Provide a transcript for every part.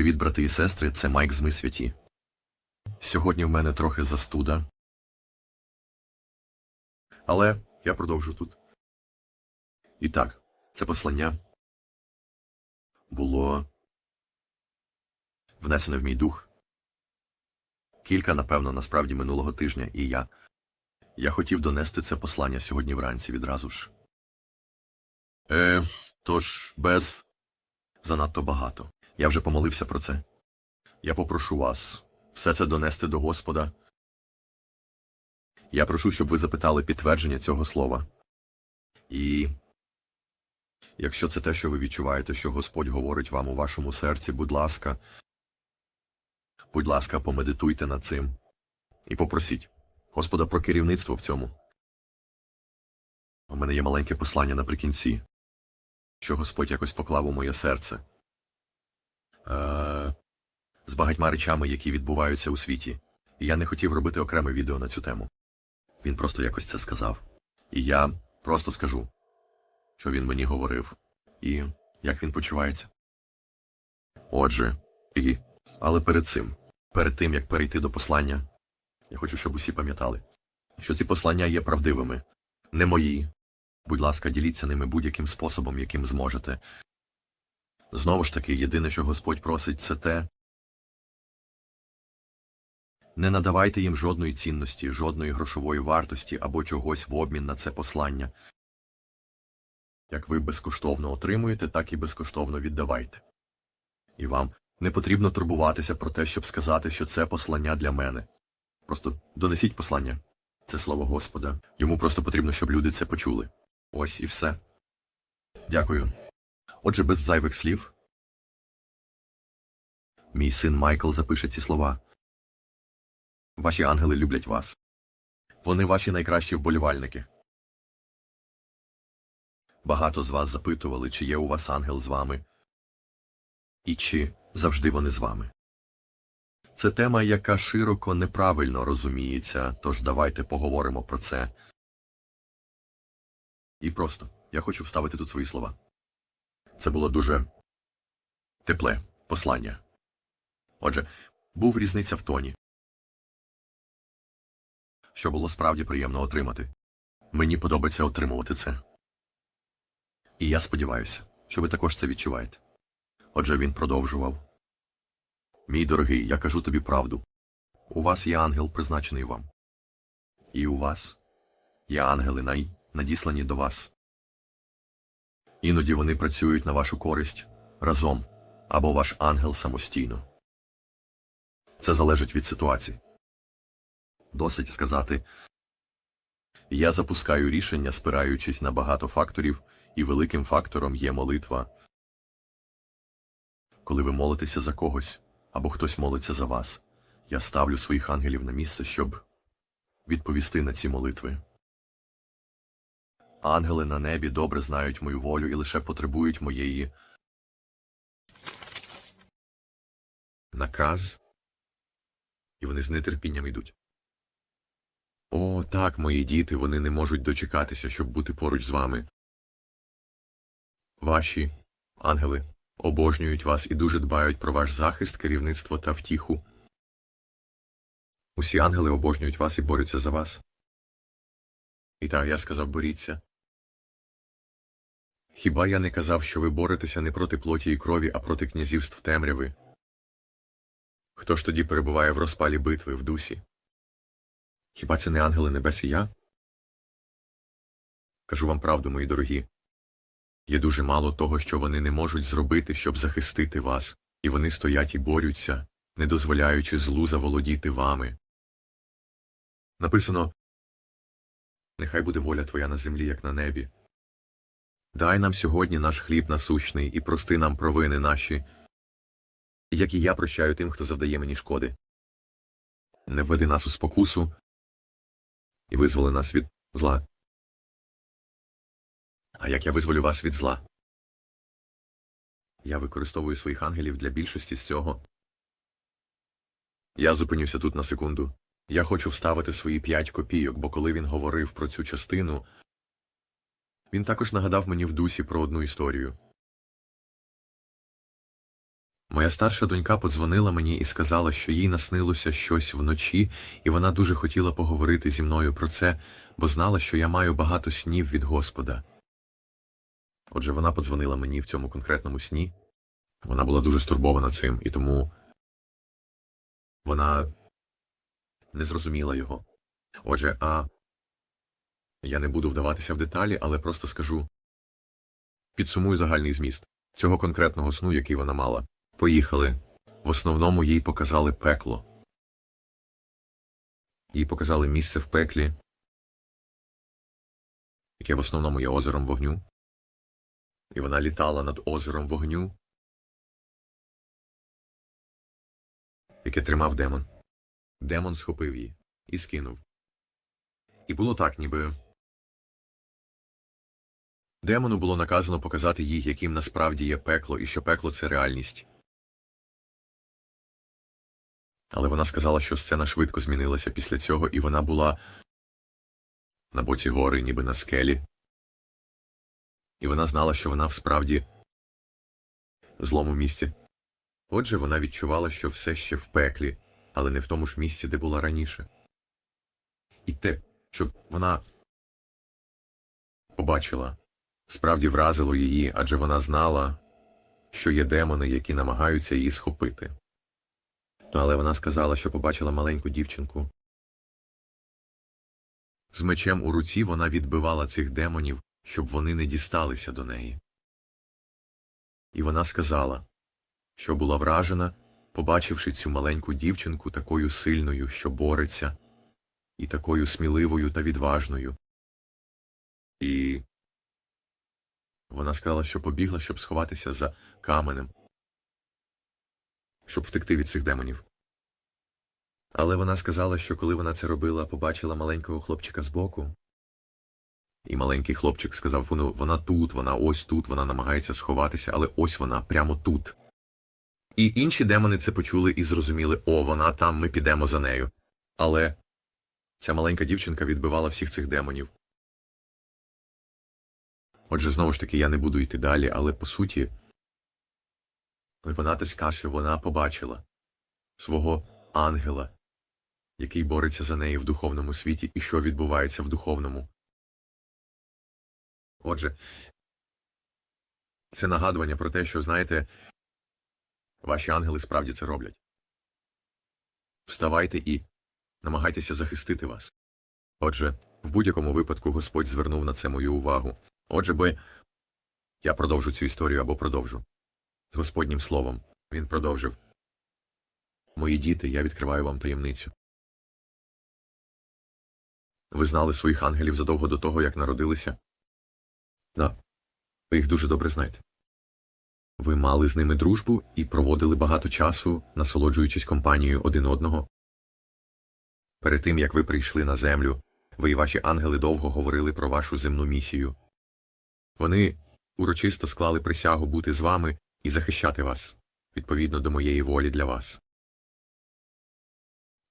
Привіт, брати і сестри, це Майк з Ми святі. Сьогодні в мене трохи застуда. Але я продовжу тут. І так, це послання було внесене в мій дух. Кілька, напевно, насправді минулого тижня, і я. Я хотів донести це послання сьогодні вранці відразу ж. Е, тож без занадто багато. Я вже помолився про це. Я попрошу вас все це донести до Господа. Я прошу, щоб ви запитали підтвердження цього слова. І якщо це те, що ви відчуваєте, що Господь говорить вам у вашому серці, будь ласка, будь ласка, помедитуйте над цим і попросіть Господа про керівництво в цьому. У мене є маленьке послання наприкінці, що Господь якось поклав у моє серце. З багатьма речами, які відбуваються у світі. І я не хотів робити окреме відео на цю тему. Він просто якось це сказав. І я просто скажу, що він мені говорив, і як він почувається. Отже, і, але перед цим, перед тим як перейти до послання, я хочу, щоб усі пам'ятали, що ці послання є правдивими, не мої. Будь ласка, діліться ними будь-яким способом, яким зможете. Знову ж таки, єдине, що Господь просить, це те. Не надавайте їм жодної цінності, жодної грошової вартості або чогось в обмін на це послання. Як ви безкоштовно отримуєте, так і безкоштовно віддавайте. І вам не потрібно турбуватися про те, щоб сказати, що це послання для мене. Просто донесіть послання. Це слово Господа. Йому просто потрібно, щоб люди це почули. Ось і все. Дякую. Отже, без зайвих слів. Мій син Майкл запише ці слова. Ваші ангели люблять вас. Вони ваші найкращі вболівальники. Багато з вас запитували, чи є у вас ангел з вами, і чи завжди вони з вами. Це тема, яка широко неправильно розуміється, тож давайте поговоримо про це. І просто я хочу вставити тут свої слова. Це було дуже тепле послання. Отже, був різниця в тоні, що було справді приємно отримати. Мені подобається отримувати це. І я сподіваюся, що ви також це відчуваєте. Отже, він продовжував. Мій дорогий, я кажу тобі правду. У вас є ангел, призначений вам. І у вас є ангели, най... надіслані до вас. Іноді вони працюють на вашу користь разом або ваш ангел самостійно. Це залежить від ситуації. Досить сказати я запускаю рішення, спираючись на багато факторів, і великим фактором є молитва. Коли ви молитеся за когось або хтось молиться за вас, я ставлю своїх ангелів на місце, щоб відповісти на ці молитви. Ангели на небі добре знають мою волю і лише потребують моєї наказ, і вони з нетерпінням йдуть. О, так, мої діти, вони не можуть дочекатися, щоб бути поруч з вами. Ваші ангели обожнюють вас і дуже дбають про ваш захист, керівництво та втіху. Усі ангели обожнюють вас і борються за вас. І так, я сказав боріться. Хіба я не казав, що ви боретеся не проти плоті і крові, а проти князівств темряви? Хто ж тоді перебуває в розпалі битви в дусі? Хіба це не ангели небес і я? Кажу вам правду, мої дорогі. Є дуже мало того, що вони не можуть зробити, щоб захистити вас, і вони стоять і борються, не дозволяючи злу заволодіти вами. Написано Нехай буде воля твоя на землі, як на небі. Дай нам сьогодні наш хліб насущний і прости нам провини наші, як і я прощаю тим, хто завдає мені шкоди. Не введи нас у спокусу і визволи нас від зла. А як я визволю вас від зла? Я використовую своїх ангелів для більшості з цього. Я зупинюся тут на секунду. Я хочу вставити свої п'ять копійок, бо коли він говорив про цю частину, він також нагадав мені в дусі про одну історію. Моя старша донька подзвонила мені і сказала, що їй наснилося щось вночі, і вона дуже хотіла поговорити зі мною про це, бо знала, що я маю багато снів від Господа. Отже, вона подзвонила мені в цьому конкретному сні. Вона була дуже стурбована цим, і тому вона не зрозуміла його. Отже, а я не буду вдаватися в деталі, але просто скажу підсумую загальний зміст цього конкретного сну, який вона мала. Поїхали. В основному їй показали пекло. Їй показали місце в пеклі, яке в основному є озером вогню. І вона літала над озером вогню, яке тримав демон. Демон схопив її і скинув. І було так, ніби демону було наказано показати їй, яким насправді є пекло, і що пекло це реальність. Але вона сказала, що сцена швидко змінилася після цього, і вона була на боці гори, ніби на скелі. І вона знала, що вона всправді в злому місці. Отже, вона відчувала, що все ще в пеклі, але не в тому ж місці, де була раніше. І те, що вона побачила, справді вразило її, адже вона знала, що є демони, які намагаються її схопити. Ну, але вона сказала, що побачила маленьку дівчинку. З мечем у руці вона відбивала цих демонів, щоб вони не дісталися до неї. І вона сказала, що була вражена, побачивши цю маленьку дівчинку такою сильною, що бореться, і такою сміливою та відважною. І вона сказала, що побігла, щоб сховатися за каменем, щоб втекти від цих демонів. Але вона сказала, що коли вона це робила, побачила маленького хлопчика збоку. І маленький хлопчик сказав, «Воно- вона тут, вона ось тут, вона намагається сховатися, але ось вона, прямо тут. І інші демони це почули і зрозуміли, о, вона там, ми підемо за нею. Але ця маленька дівчинка відбивала всіх цих демонів. Отже, знову ж таки, я не буду йти далі, але по суті, вона те скаже, вона побачила свого ангела, який бореться за неї в духовному світі, і що відбувається в духовному. Отже, це нагадування про те, що, знаєте, ваші ангели справді це роблять. Вставайте і намагайтеся захистити вас. Отже, в будь-якому випадку Господь звернув на це мою увагу. Отже, бо я продовжу цю історію або продовжу. З Господнім словом він продовжив. Мої діти, я відкриваю вам таємницю. Ви знали своїх ангелів задовго до того, як народилися? Да. Ви їх дуже добре знаєте. Ви мали з ними дружбу і проводили багато часу, насолоджуючись компанією один одного. Перед тим, як ви прийшли на землю, ви і ваші ангели довго говорили про вашу земну місію. Вони урочисто склали присягу бути з вами і захищати вас, відповідно до моєї волі для вас.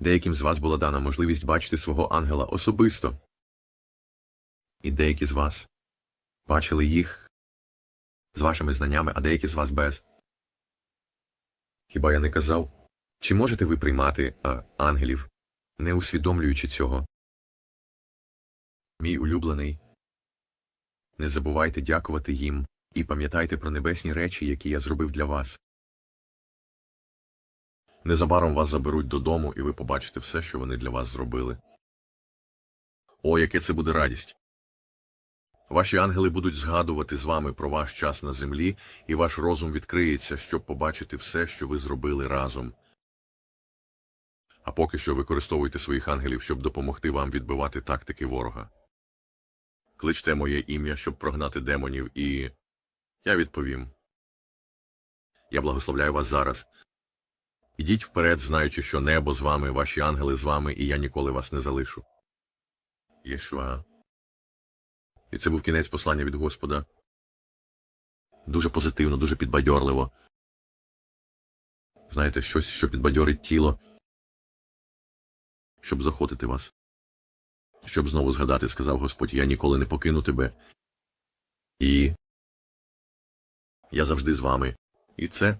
Деяким з вас була дана можливість бачити свого ангела особисто, і деякі з вас бачили їх з вашими знаннями, а деякі з вас без. Хіба я не казав? Чи можете ви приймати а, ангелів, не усвідомлюючи цього? Мій улюблений. Не забувайте дякувати їм і пам'ятайте про небесні речі, які я зробив для вас. Незабаром вас заберуть додому, і ви побачите все, що вони для вас зробили. О, яке це буде радість! Ваші ангели будуть згадувати з вами про ваш час на землі, і ваш розум відкриється, щоб побачити все, що ви зробили разом. А поки що використовуйте своїх ангелів, щоб допомогти вам відбивати тактики ворога. Кличте моє ім'я, щоб прогнати демонів, і я відповім. Я благословляю вас зараз. Ідіть вперед, знаючи, що небо з вами, ваші ангели з вами, і я ніколи вас не залишу. Єшва. І це був кінець послання від Господа. Дуже позитивно, дуже підбадьорливо. Знаєте, щось, що підбадьорить тіло, щоб захотити вас. Щоб знову згадати, сказав Господь, я ніколи не покину тебе. І я завжди з вами. І це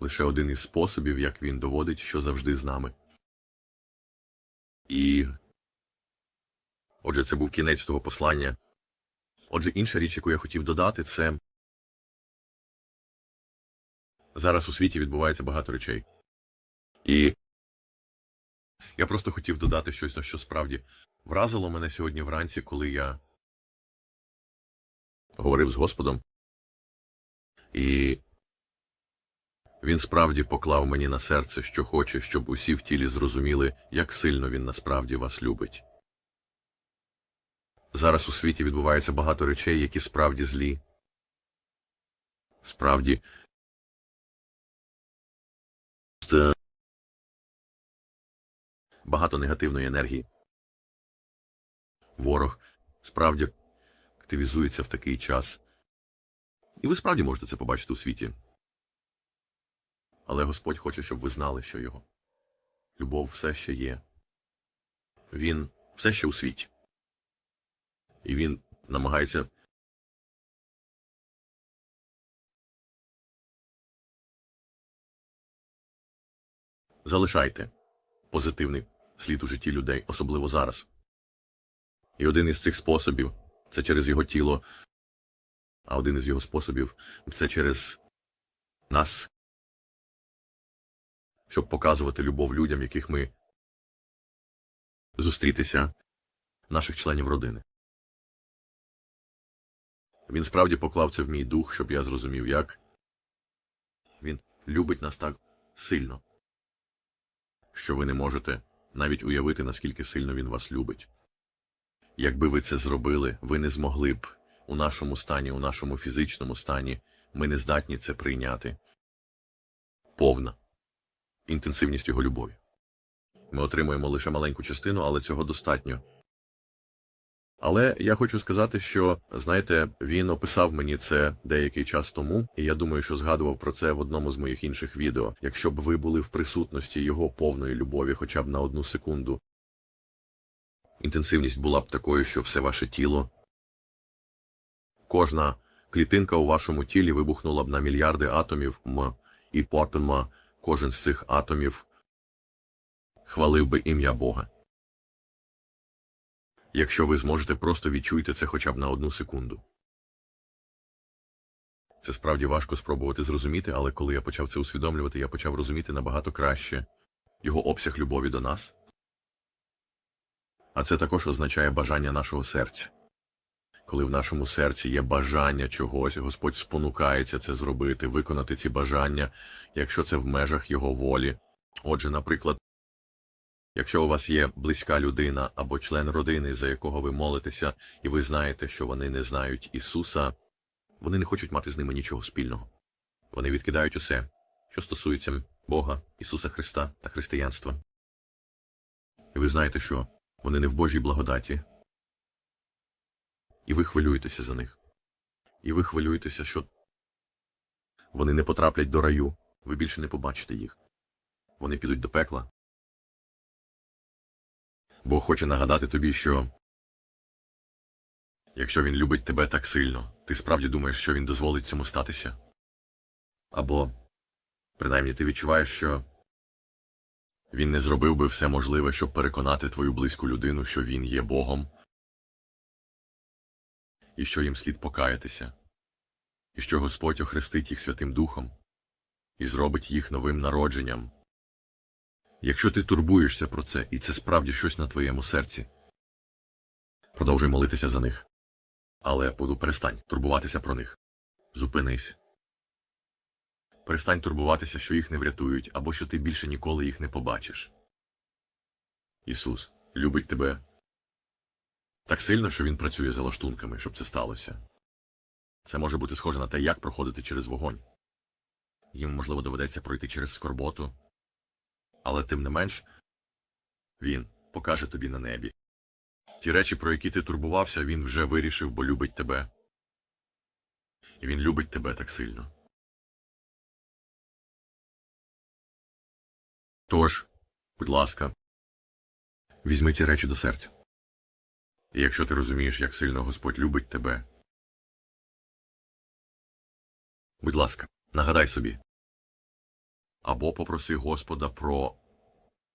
лише один із способів, як він доводить, що завжди з нами. І. Отже, це був кінець того послання. Отже, інша річ, яку я хотів додати, це зараз у світі відбувається багато речей. І я просто хотів додати щось, на що справді вразило мене сьогодні вранці, коли я говорив з Господом. І він справді поклав мені на серце, що хоче, щоб усі в тілі зрозуміли, як сильно він насправді вас любить. Зараз у світі відбувається багато речей, які справді злі. Справді. Багато негативної енергії. Ворог справді активізується в такий час. І ви справді можете це побачити у світі. Але Господь хоче, щоб ви знали, що його любов все ще є. Він все ще у світі. І він намагається залишайте позитивний слід у житті людей, особливо зараз. І один із цих способів це через його тіло, а один із його способів це через нас, щоб показувати любов людям, яких ми зустрітися, наших членів родини. Він справді поклав це в мій дух, щоб я зрозумів, як він любить нас так сильно, що ви не можете навіть уявити, наскільки сильно він вас любить. Якби ви це зробили, ви не змогли б у нашому стані, у нашому фізичному стані, ми не здатні це прийняти. Повна інтенсивність його любові. Ми отримуємо лише маленьку частину, але цього достатньо. Але я хочу сказати, що, знаєте, він описав мені це деякий час тому, і я думаю, що згадував про це в одному з моїх інших відео. Якщо б ви були в присутності його повної любові хоча б на одну секунду, інтенсивність була б такою, що все ваше тіло, кожна клітинка у вашому тілі вибухнула б на мільярди атомів, м, і потім кожен з цих атомів хвалив би ім'я Бога. Якщо ви зможете, просто відчуйте це хоча б на одну секунду. Це справді важко спробувати зрозуміти, але коли я почав це усвідомлювати, я почав розуміти набагато краще його обсяг любові до нас. А це також означає бажання нашого серця. Коли в нашому серці є бажання чогось, Господь спонукається це зробити, виконати ці бажання, якщо це в межах Його волі. Отже, наприклад, Якщо у вас є близька людина або член родини, за якого ви молитеся, і ви знаєте, що вони не знають Ісуса, вони не хочуть мати з ними нічого спільного. Вони відкидають усе, що стосується Бога, Ісуса Христа та християнства. І ви знаєте, що вони не в Божій благодаті. І ви хвилюєтеся за них. І ви хвилюєтеся, що вони не потраплять до раю, ви більше не побачите їх. Вони підуть до пекла. Бог хоче нагадати тобі, що якщо він любить тебе так сильно, ти справді думаєш, що він дозволить цьому статися? Або, принаймні, ти відчуваєш, що він не зробив би все можливе, щоб переконати твою близьку людину, що він є Богом, і що їм слід покаятися, і що Господь охрестить їх Святим Духом і зробить їх новим народженням. Якщо ти турбуєшся про це, і це справді щось на твоєму серці, продовжуй молитися за них. Але буду перестань турбуватися про них. Зупинись. Перестань турбуватися, що їх не врятують, або що ти більше ніколи їх не побачиш. Ісус любить тебе так сильно, що Він працює за лаштунками, щоб це сталося. Це може бути схоже на те, як проходити через вогонь. Їм, можливо, доведеться пройти через скорботу. Але тим не менш, він покаже тобі на небі. Ті речі, про які ти турбувався, він вже вирішив, бо любить тебе. І він любить тебе так сильно. Тож, будь ласка, візьми ці речі до серця. І якщо ти розумієш, як сильно Господь любить тебе, будь ласка, нагадай собі, або попроси Господа про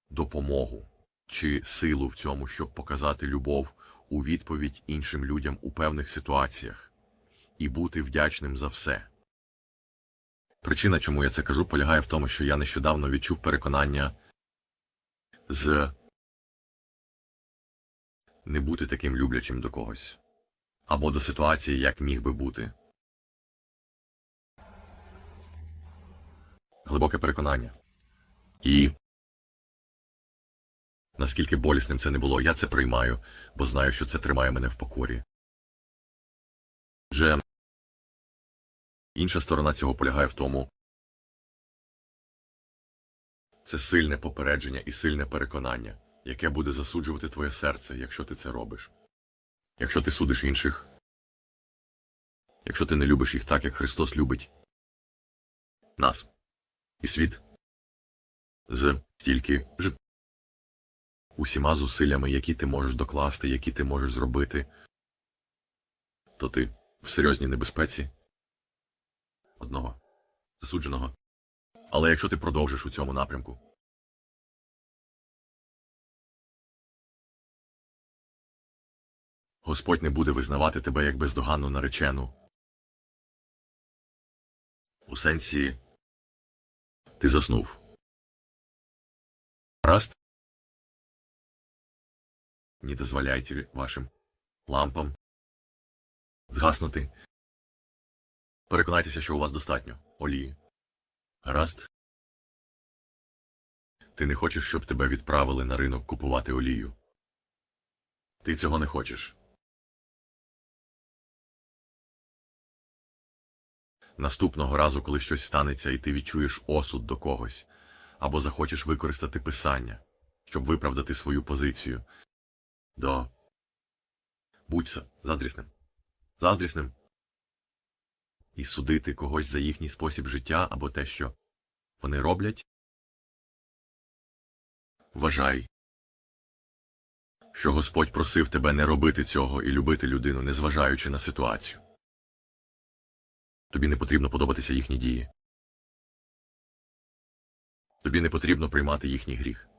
допомогу чи силу в цьому, щоб показати любов у відповідь іншим людям у певних ситуаціях і бути вдячним за все. Причина, чому я це кажу, полягає в тому, що я нещодавно відчув переконання з не бути таким люблячим до когось або до ситуації, як міг би бути. Глибоке переконання. І наскільки болісним це не було, я це приймаю, бо знаю, що це тримає мене в покорі. Вже інша сторона цього полягає в тому, це сильне попередження і сильне переконання, яке буде засуджувати твоє серце, якщо ти це робиш. Якщо ти судиш інших, якщо ти не любиш їх так, як Христос любить нас і світ з стільки ж усіма зусиллями, які ти можеш докласти, які ти можеш зробити, то ти в серйозній небезпеці одного засудженого. Але якщо ти продовжиш у цьому напрямку, Господь не буде визнавати тебе як бездоганну наречену. У сенсі ти заснув. Раз. Не дозволяйте вашим лампам згаснути. Переконайтеся, що у вас достатньо олії. Гаразд. Ти не хочеш, щоб тебе відправили на ринок купувати олію. Ти цього не хочеш. Наступного разу, коли щось станеться, і ти відчуєш осуд до когось, або захочеш використати писання, щоб виправдати свою позицію. До. Будь заздрісним. Заздрісним. І судити когось за їхній спосіб життя або те, що вони роблять. Вважай, що Господь просив тебе не робити цього і любити людину, незважаючи на ситуацію. Тобі не потрібно подобатися їхні дії. Тобі не потрібно приймати їхній гріх.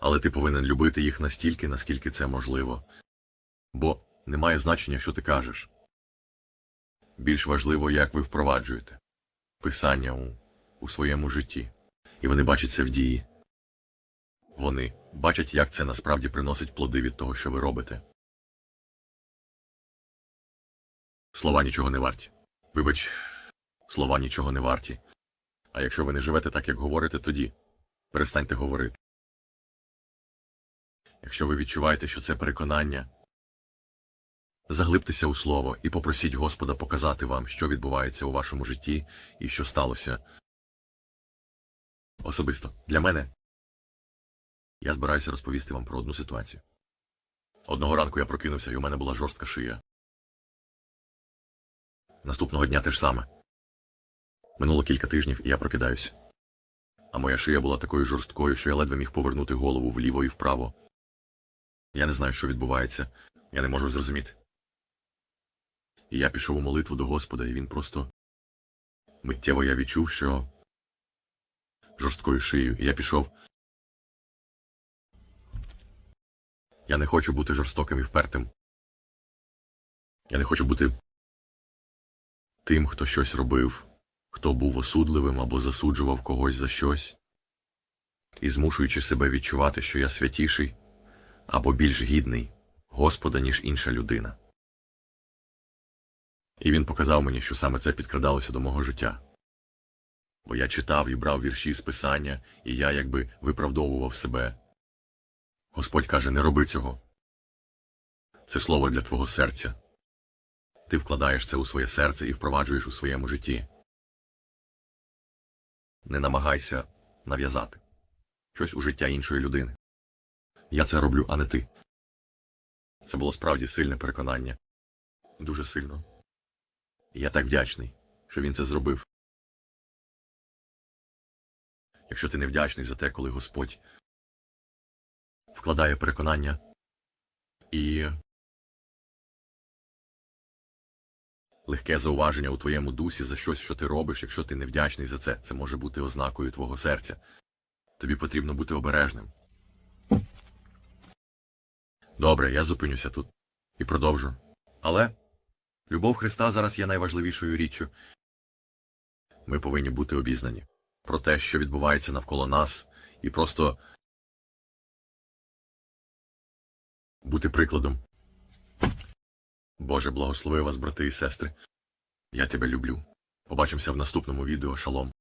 Але ти повинен любити їх настільки, наскільки це можливо. Бо немає значення, що ти кажеш. Більш важливо, як ви впроваджуєте писання у, у своєму житті. І вони бачать це в дії. Вони бачать, як це насправді приносить плоди від того, що ви робите. Слова нічого не варті. Вибач, слова нічого не варті. А якщо ви не живете так, як говорите, тоді перестаньте говорити. Якщо ви відчуваєте, що це переконання, заглибтеся у слово і попросіть Господа показати вам, що відбувається у вашому житті і що сталося. Особисто для мене я збираюся розповісти вам про одну ситуацію. Одного ранку я прокинувся, і у мене була жорстка шия. Наступного дня те ж саме. Минуло кілька тижнів, і я прокидаюся. А моя шия була такою жорсткою, що я ледве міг повернути голову вліво і вправо. Я не знаю, що відбувається, я не можу зрозуміти. І я пішов у молитву до Господа, і він просто миттєво я відчув, що жорсткою шиєю, і я пішов. Я не хочу бути жорстоким і впертим. Я не хочу бути тим, хто щось робив, хто був осудливим або засуджував когось за щось, і змушуючи себе відчувати, що я святіший або більш гідний Господа, ніж інша людина. І він показав мені, що саме це підкрадалося до мого життя. Бо я читав і брав вірші з писання, і я якби виправдовував себе. Господь каже, не роби цього. Це слово для твого серця. Ти вкладаєш це у своє серце і впроваджуєш у своєму житті. Не намагайся нав'язати щось у життя іншої людини. Я це роблю, а не ти. Це було справді сильне переконання. Дуже сильно. І я так вдячний, що він це зробив. Якщо ти не вдячний за те, коли Господь вкладає переконання і Легке зауваження у твоєму дусі за щось, що ти робиш, якщо ти невдячний за це, це може бути ознакою твого серця. Тобі потрібно бути обережним. Добре, я зупинюся тут і продовжу. Але любов Христа зараз є найважливішою річчю. Ми повинні бути обізнані про те, що відбувається навколо нас, і просто бути прикладом. Боже, благослови вас, брати і сестри. Я тебе люблю. Побачимося в наступному відео. Шалом.